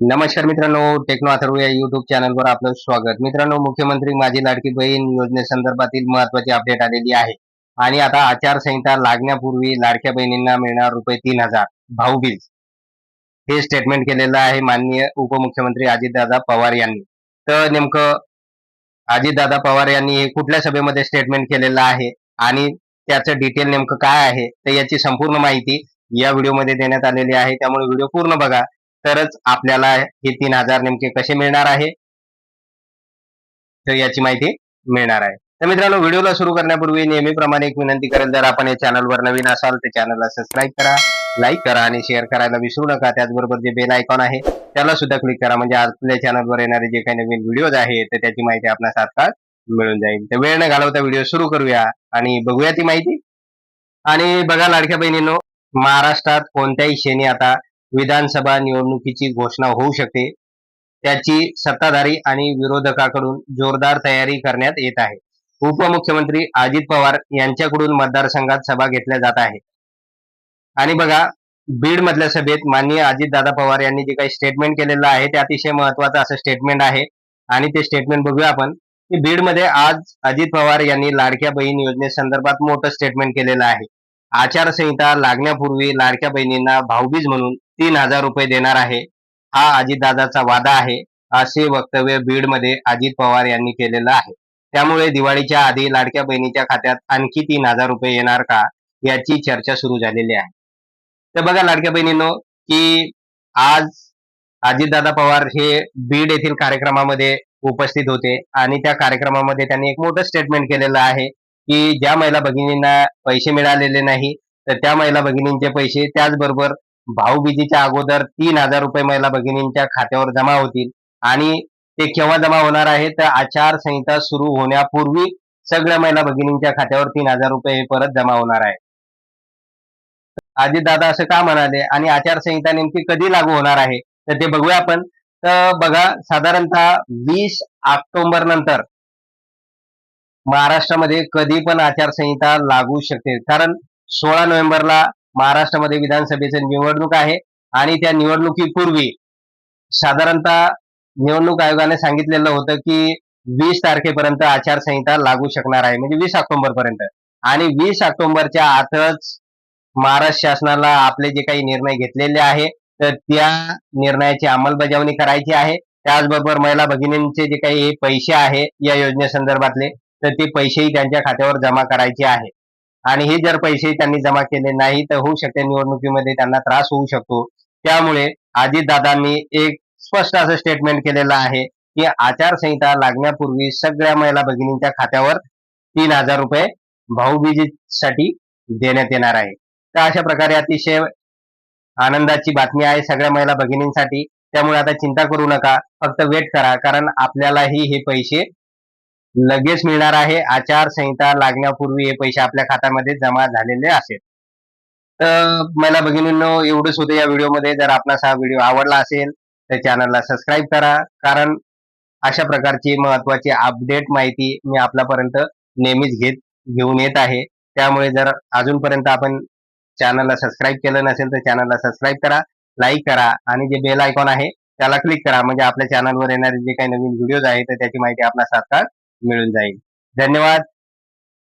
नमस्कार मित्रांनो टेक्नो अथर्व या युट्यूब चॅनलवर आपलं स्वागत. मित्रांनो मुख्यमंत्री माझी लाडकी बहीण योजनेसंदर्भातील महत्वाची अपडेट आलेली आहे. आणि आता आचारसंहिता लागण्यापूर्वी लाडक्या बहिणींना मिळणार रुपये तीन हजार. भाऊबीज हे स्टेटमेंट केलेलं आहे माननीय उपमुख्यमंत्री अजितदादा पवार यांनी. तर नेमकं अजितदादा पवार यांनी हे कुठल्या सभेमध्ये स्टेटमेंट केलेलं आहे? आणि त्याचं डिटेल नेमकं काय आहे? तर याची संपूर्ण माहिती या व्हिडिओमध्ये देण्यात आलेली आहे. त्यामुळे व्हिडिओ पूर्ण बघा. तरच आपल्याला हे तीन हजार नेमके कसे मिळणार आहे? तर याची माहिती मिळणार आहे. तर मित्रांनो व्हिडिओला सुरू करण्यापूर्वी नेहमीप्रमाणे एक विनंती करेल जर आपण या चॅनलवर नवीन असाल तर चॅनलला सबस्क्राईब करा लाईक करा आणि शेअर करायला विसरू नका. त्याचबरोबर जे बेल आयकॉन आहे त्याला सुद्धा क्लिक करा. म्हणजे आपल्या चॅनलवर येणारे जे काही नवीन व्हिडिओज आहेत तर त्याची माहिती आपल्या तात्काळ मिळून जाईल. तर वेळ न घालवता व्हिडिओ सुरू करूया आणि बघूया ती माहिती. आणि बघा लाडक्या बहिणींनो महाराष्ट्रात कोणत्याही क्षणी आता विधानसभा निवडणुकीची घोषणा होऊ शकते. त्याची सत्ताधारी आणि विरोधकाकडून जोरदार तयारी करण्यात येत आहे. उपमुख्यमंत्री अजित पवार यांच्याकडून मतदारसंघात सभा घेतल्या जात आहे. आणि बघा बीड मधल्या सभेत माननीय अजितदादा पवार यांनी जे काही स्टेटमेंट केलेलं आहे ते अतिशय महत्वाचं असं स्टेटमेंट आहे. आणि ते स्टेटमेंट बघूया आपण. की बीडमध्ये आज अजित पवार यांनी लाडक्या बहीण योजनेसंदर्भात मोठं स्टेटमेंट केलेलं आहे. आचारसंहिता लागण्यापूर्वी लाडक्या बहिणींना भाऊबीज म्हणून तीन हजार रुपये देणार आहे. हा अजितदादाचा वादा आहे. असे वक्तव्य बीडमध्ये अजित पवार यांनी केलेलं आहे. त्यामुळे दिवाळीच्या आधी लाडक्या बहिणीच्या खात्यात आणखी तीन हजार रुपये येणार का याची चर्चा सुरू झालेली आहे. तर बघा लाडक्या बहिणींनो की आज अजितदादा पवार हे बीड येथील कार्यक्रमामध्ये उपस्थित होते आणि त्या कार्यक्रमामध्ये त्यांनी एक मोठं स्टेटमेंट केलेलं आहे की ज्या महिला भगिनींना पैसे मिळालेले नाही तर त्या महिला भगिनींचे पैसे त्याचबरोबर भाऊबीजीच्या अगोदर तीन हजार रुपये महिला भगिनींच्या खात्यावर जमा होतील. आणि ते केव्हा जमा होणार आहे? तर आचारसंहिता सुरू होण्यापूर्वी सगळ्या महिला भगिनींच्या खात्यावर तीन हजार रुपये हे परत जमा होणार आहे. दादा असं का म्हणाले? आणि आचारसंहिता नेमकी कधी लागू होणार आहे? तर ते बघूया आपण. तर बघा साधारणतः वीस ऑक्टोबर नंतर महाराष्ट्रामध्ये कधी पण आचारसंहिता लागू शकते कारण सोळा नोव्हेंबरला महाराष्ट्रामध्ये विधानसभेची निवडणूक आहे आणि त्या निवडणुकीपूर्वी साधारणतः निवडणूक आयोगाने सांगितलेलं होतं की वीस तारखेपर्यंत आचारसंहिता लागू शकणार आहे म्हणजे वीस ऑक्टोबर पर्यंत आणि वीस ऑक्टोबरच्या आतच महाराष्ट्र शासनाला आपले जे काही निर्णय घेतलेले आहे तर त्या निर्णयाची अंमलबजावणी करायची आहे. त्याचबरोबर महिला भगिनींचे जे काही पैसे आहे या योजनेसंदर्भातले तर ते पैसेही त्यांच्या खात्यावर जमा करायचे आहे. आणि हे जर पैसे त्यांनी जमा केले नाही तर होऊ शकते. निवडणुकीमध्ये त्यांना त्रास होऊ शकतो. त्यामुळे अजितदादांनी एक स्पष्ट असं स्टेटमेंट केलेलं आहे की आचारसंहिता लागण्यापूर्वी सगळ्या महिला भगिनींच्या खात्यावर तीन हजार रुपये भाऊबीजीसाठी देण्यात येणार आहे. तर अशा प्रकारे अतिशय आनंदाची बातमी आहे सगळ्या महिला भगिनींसाठी. त्यामुळे आता चिंता करू नका. फक्त वेट करा. कारण आपल्यालाही हे पैसे लगेच मिळणार आहे. आचारसंहिता लागण्यापूर्वी हे पैसे आपल्या खात्यामध्ये जमा झालेले असेल. तर मला भगिनींनो एवढंच होतं या व्हिडिओमध्ये. जर आपणास हा व्हिडिओ आवडला असेल तर चॅनलला सबस्क्राईब करा. कारण अशा प्रकारची महत्वाची अपडेट माहिती मी आपल्यापर्यंत नेहमीच घेत घेऊन येत आहे. त्यामुळे जर अजूनपर्यंत आपण चॅनलला सबस्क्राईब केलं नसेल तर चॅनलला सबस्क्राईब करा लाईक करा आणि जे बेल आयकॉन आहे त्याला क्लिक करा. म्हणजे आपल्या चॅनलवर येणारे जे काही नवीन व्हिडिओज आहेत तर त्याची माहिती आपल्या तात्काळ मिळून जाईल. धन्यवाद.